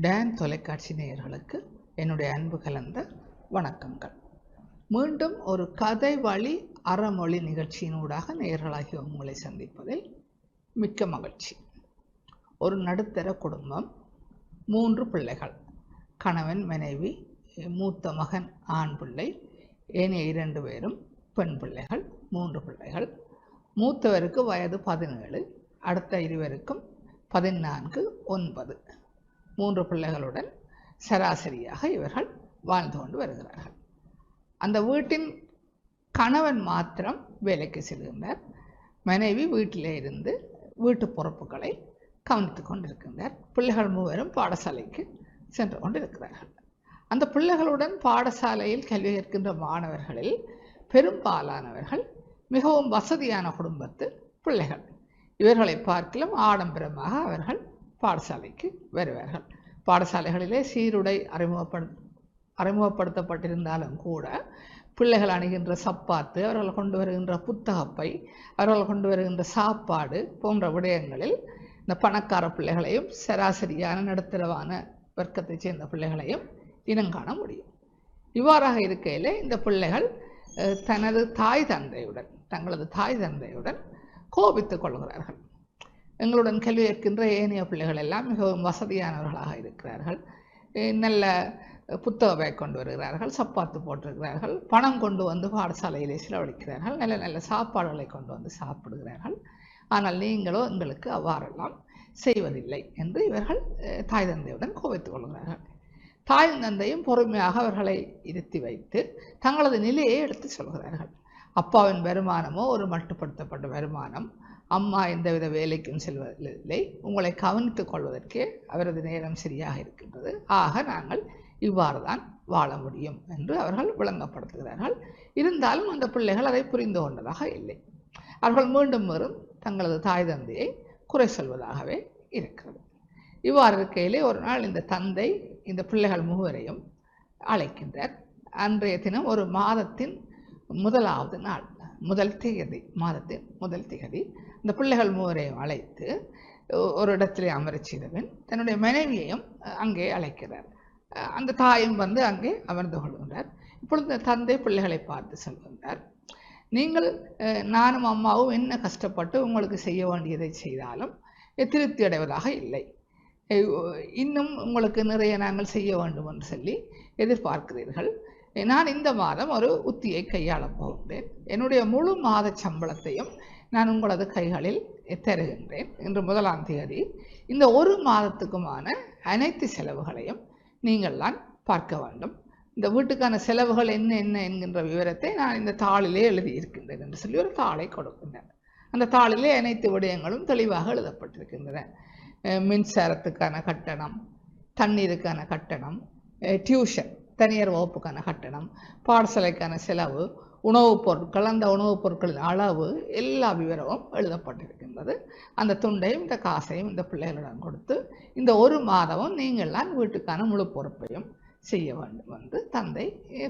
Tan தொலைக்காட்சி நேயர்களுக்கு என்னுடைய அன்பு கலந்த வணக்கங்கள். மீண்டும் ஒரு கதை வழி அறமொழி நிகழ்ச்சியினூடாக நேயர்களாகி உங்களை சந்திப்பதில் மிக்க மகிழ்ச்சி. ஒரு நடுத்தர குடும்பம் மூன்று பிள்ளைகள். கணவன் மனைவி மூத்த மகன் ஆண் பிள்ளை ஏனைய இரண்டு பேரும் பெண் பிள்ளைகள் மூன்று பிள்ளைகள். மூத்தவருக்கு வயது பதினேழு அடுத்த இருவருக்கும் பதினான்கு ஒன்பது. மூன்று பிள்ளைகளுடன் சராசரியாக இவர்கள் வாழ்ந்து கொண்டு வருகிறார்கள். அந்த வீட்டின் கணவன் மாத்திரம் வேலைக்கு செல்கின்றார். மனைவி வீட்டிலே இருந்து வீட்டு பொறுப்புகளை கவனித்து கொண்டிருக்கின்றார். பிள்ளைகள் மூவரும் பாடசாலைக்கு சென்று கொண்டிருக்கிறார்கள். அந்த பிள்ளைகளுடன் பாடசாலையில் கல்வி கற்கின்ற மாணவர்களில் பெரும்பாலானவர்கள் மிகவும் வசதியான குடும்பத்து பிள்ளைகள். இவர்களை பார்க்கலும் ஆடம்பரமாக அவர்கள் பாடசாலைக்கு வருவார்கள். பாடசாலைகளிலே சீருடை அறிமுகப்படு அறிமுகப்படுத்தப்பட்டிருந்தாலும் கூட பிள்ளைகள் அணுகின்ற சப்பாத்து அவர்கள் கொண்டு வருகின்ற புத்தகப்பை அவர்கள் கொண்டு வருகின்ற சாப்பாடு போன்ற விடயங்களில் இந்த பணக்கார பிள்ளைகளையும் சராசரியான நடுத்தரவான வர்க்கத்தைச் சேர்ந்த பிள்ளைகளையும் இனங்காண முடியும். இவ்வாறாக இருக்கையில் இந்த பிள்ளைகள் தனது தாய் தந்தையுடன் தங்களது தாய் தந்தையுடன் கோபித்துக் கொள்கிறார்கள். எங்களுடன் கல்வி இருக்கின்ற ஏனைய பிள்ளைகள் எல்லாம் மிகவும் வசதியானவர்களாக இருக்கிறார்கள். நல்ல புத்தக பேக் கொண்டு வருகிறார்கள் சப்பாத்து போட்டிருக்கிறார்கள் பணம் கொண்டு வந்து பாடசாலையிலே செலவழிக்கிறார்கள் நல்ல நல்ல சாப்பாடுகளை கொண்டு வந்து சாப்பிடுகிறார்கள். ஆனால் நீங்களோ எங்களுக்கு அவ்வாறெல்லாம் செய்வதில்லை என்று இவர்கள் தாய் தந்தையுடன் கோபித்துக் கொள்கிறார்கள். தாய் தந்தையும் பொறுமையாக அவர்களை இருத்தி வைத்து தங்களது நிலையை எடுத்து சொல்கிறார்கள். அப்பாவின் வருமானமோ ஒரு மட்டுப்படுத்தப்பட்ட வருமானம் அம்மா எந்தவித வேலைக்கும் செல்வதில்லை. உங்களை கவனித்துக் கொள்வதற்கே அவரது நேரம் சரியாக இருக்கின்றது. ஆக நாங்கள் இவ்வாறு தான் வாழ முடியும் என்று அவர்கள் விளங்கப்படுத்துகிறார்கள். இருந்தாலும் அந்த பிள்ளைகள் அதை புரிந்து கொண்டதாக இல்லை. அவர்கள் மீண்டும் மீண்டும் தங்களது தாய் தந்தையை குறை சொல்வதாகவே இருக்கிறது. இவ்வாறு இருக்கையிலே ஒரு நாள் இந்த தந்தை இந்த பிள்ளைகள் மூவரையும் அழைக்கின்றார். அன்றைய தினம் ஒரு மாதத்தின் முதலாவது நாள். முதல் திகதி மாதத்தின் முதல் திகதி இந்த பிள்ளைகள் மூவரையும் அழைத்து ஒரு இடத்திலே அமரச் தன்னுடைய மனைவியையும் அங்கே அழைக்கிறார். அந்த தாயும் வந்து அங்கே அமர்ந்து கொள்கின்றார். இப்பொழுது தந்தை பிள்ளைகளை பார்த்து சொல்கின்றார் நீங்கள் நானும் அம்மாவும் என்ன கஷ்டப்பட்டு உங்களுக்கு செய்ய வேண்டியதை செய்தாலும் திருப்தி அடைவதாக இல்லை. இன்னும் உங்களுக்கு நிறைய நாங்கள் செய்ய வேண்டும் என்று சொல்லி எதிர்பார்க்கிறீர்கள். நான் இந்த மாதம் ஒரு உத்தியை கையாளப் போகின்றேன். என்னுடைய முழு மாத சம்பளத்தையும் நான் உங்களது கைகளில் தருகின்றேன் இன்று முதலாம் தேதி. இந்த ஒரு மாதத்துக்குமான அனைத்து செலவுகளையும் நீங்கள் தான் பார்க்க வேண்டும். இந்த வீட்டுக்கான செலவுகள் என்ன என்ன என்கின்ற விவரத்தை நான் இந்த தாளிலே எழுதியிருக்கின்றேன் என்று சொல்லி ஒரு தாளை கொடுக்கின்றேன். அந்த தாளிலே அனைத்து விடயங்களும் தெளிவாக எழுதப்பட்டிருக்கின்றன. மின்சாரத்துக்கான கட்டணம் தண்ணீருக்கான கட்டணம் டியூஷன் தனியார் வகுப்புக்கான கட்டணம் பாடசாலைக்கான செலவு உணவுப் பொருட்கள் அந்த உணவுப் பொருட்களின் அளவு எல்லா விவரமும் எழுதப்பட்டிருக்கின்றது. அந்த துண்டையும் இந்த காசையும் இந்த பிள்ளைகளிடம் கொடுத்து இந்த ஒரு மாதமும் நீங்கள் தான் வீட்டுக்கான முழு பொறுப்பையும் செய்ய வேண்டும் என்று தந்தை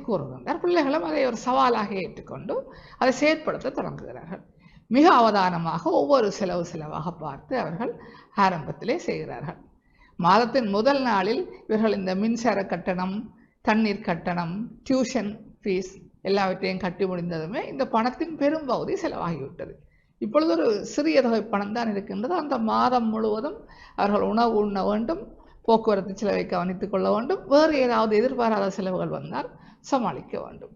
கூறுகின்றார். பிள்ளைகளும் அதை ஒரு சவாலாக ஏற்றுக்கொண்டு அதை செயற்படுத்த தொடங்குகிறார்கள். மிக அவதானமாக ஒவ்வொரு செலவு செலவாக பார்த்து அவர்கள் ஆரம்பத்திலே செய்கிறார்கள். மாதத்தின் முதல் நாளில் இவர்கள் இந்த மின்சார கட்டணம் தண்ணீர் கட்டணம் டியூஷன் ஃபீஸ் எல்லாவற்றையும் கட்டி முடிந்ததுமே இந்த பணத்தின் பெரும்பகுதி செலவாகிவிட்டது. இப்பொழுது ஒரு சிறிய தொகை பணம் தான் இருக்கின்றது. அந்த மாதம் முழுவதும் அவர்கள் உணவு உண்ண வேண்டும் போக்குவரத்து செலவை கவனித்துக் கொள்ள வேண்டும் வேறு ஏதாவது எதிர்பாராத செலவுகள் வந்தால் சமாளிக்க வேண்டும்.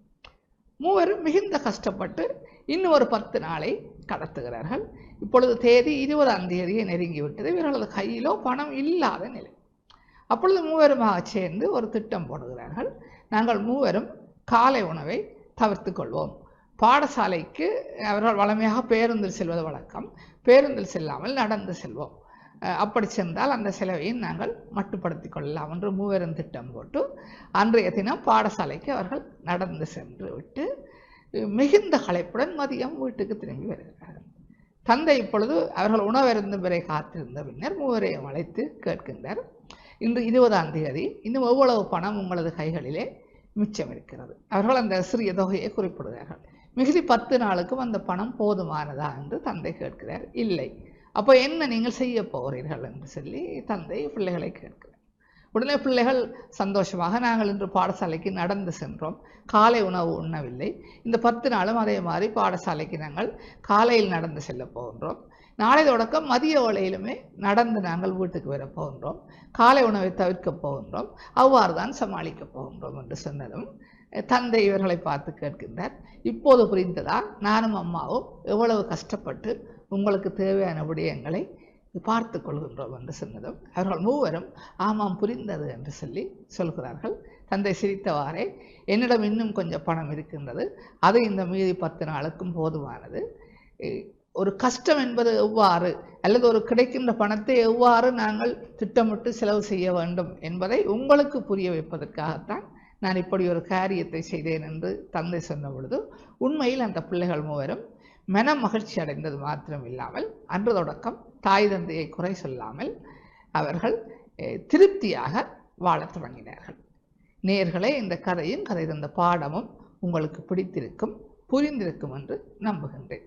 மூவரும் மிகுந்த கஷ்டப்பட்டு இன்னும் ஒரு பத்து நாளை கடத்துகிறார்கள். இப்பொழுது தேதி இருபதாம் தேதியை நெருங்கிவிட்டது. இவர்களது கையிலோ பணம் இல்லாத நிலை. அப்பொழுது மூவருமாக சேர்ந்து ஒரு திட்டம் போடுகிறார்கள். நாங்கள் மூவரும் காலை உணவை தவிர்த்து கொள்வோம். பாடசாலைக்கு அவர்கள் வளமையாக பேருந்தில் செல்வது வழக்கம். பேருந்தில் செல்லாமல் நடந்து செல்வோம். அப்படி சென்றால் அந்த செலவையும் நாங்கள் மட்டுப்படுத்திக் கொள்ளலாம் என்று மூவரும் திட்டம் போட்டு அன்றைய தினம் பாடசாலைக்கு அவர்கள் நடந்து சென்று விட்டு மிகுந்த களைப்புடன் மதியம் வீட்டுக்கு திரும்பி வருகிறார்கள். தந்தை இப்பொழுது அவர்கள் உணவருந்தும் வரை காத்திருந்த பின்னர் மூவரையும் அழைத்து கேட்கின்றார். இன்று இருபதாம் தேதி இன்னும் எவ்வளவு பணம் உங்களது கைகளிலே மிச்சம் இருக்கிறது? அவர்கள் அந்த சிறிய தொகையை குறிப்பிடுகிறார்கள். மிகுதி பத்து நாளுக்கும் அந்த பணம் போதுமானதா என்று தந்தை கேட்கிறார். இல்லை. அப்போ என்ன நீங்கள் செய்ய போகிறீர்கள் என்று சொல்லி தந்தை பிள்ளைகளை கேட்கிறார். உடனே பிள்ளைகள் சந்தோஷமாக நாங்கள் இன்று பாடசாலைக்கு நடந்து சென்றோம். காலை உணவு உண்ணவில்லை. இந்த பத்து நாளும் அதே மாதிரி பாடசாலைக்கு நாங்கள் காலையில் நடந்து செல்ல போகின்றோம். நாளை தொடக்கம் மதிய ஓலையிலுமே நடந்து நாங்கள் வீட்டுக்கு வர போகின்றோம். காலை உணவை தவிர்க்க போகின்றோம். அவ்வாறு தான் சமாளிக்க போகின்றோம் என்று சொன்னதும் தந்தை இவர்களை பார்த்து கேட்கின்றார். இப்போது புரிந்ததா நானும் அம்மாவும் எவ்வளவு கஷ்டப்பட்டு உங்களுக்கு தேவையான விடயங்களை பார்த்து கொள்கின்றோம் என்று சொன்னதும் அவர்கள் மூவரும் ஆமாம் புரிந்தது என்று சொல்லி சொல்கிறார்கள். தந்தை சிரித்தவாறே என்னிடம் இன்னும் கொஞ்சம் பணம் இருக்கின்றது. அது இந்த மீதி பத்து நாளுக்கும் போதுமானது. ஒரு கஷ்டம் என்பது எவ்வாறு? அல்லது ஒரு கிடைக்கின்ற பணத்தை எவ்வாறு நாங்கள் திட்டமிட்டு செலவு செய்ய வேண்டும் என்பதை உங்களுக்கு புரிய வைப்பதற்காகத்தான் நான் இப்படி ஒரு காரியத்தை செய்தேன் என்று தந்தை சொன்ன பொழுது உண்மையில் அந்த பிள்ளைகள் மூவரும் மன மகிழ்ச்சி அடைந்தது மாத்திரம் இல்லாமல் அன்று தொடக்கம் தாய் தந்தையை குறை சொல்லாமல் அவர்கள் திருப்தியாக வாழத் தொடங்கினார்கள். நேர்களே இந்த கதையும் கதை தந்த பாடமும் உங்களுக்கு பிடித்திருக்கும் புரிந்திருக்கும் என்று நம்புகின்றேன்.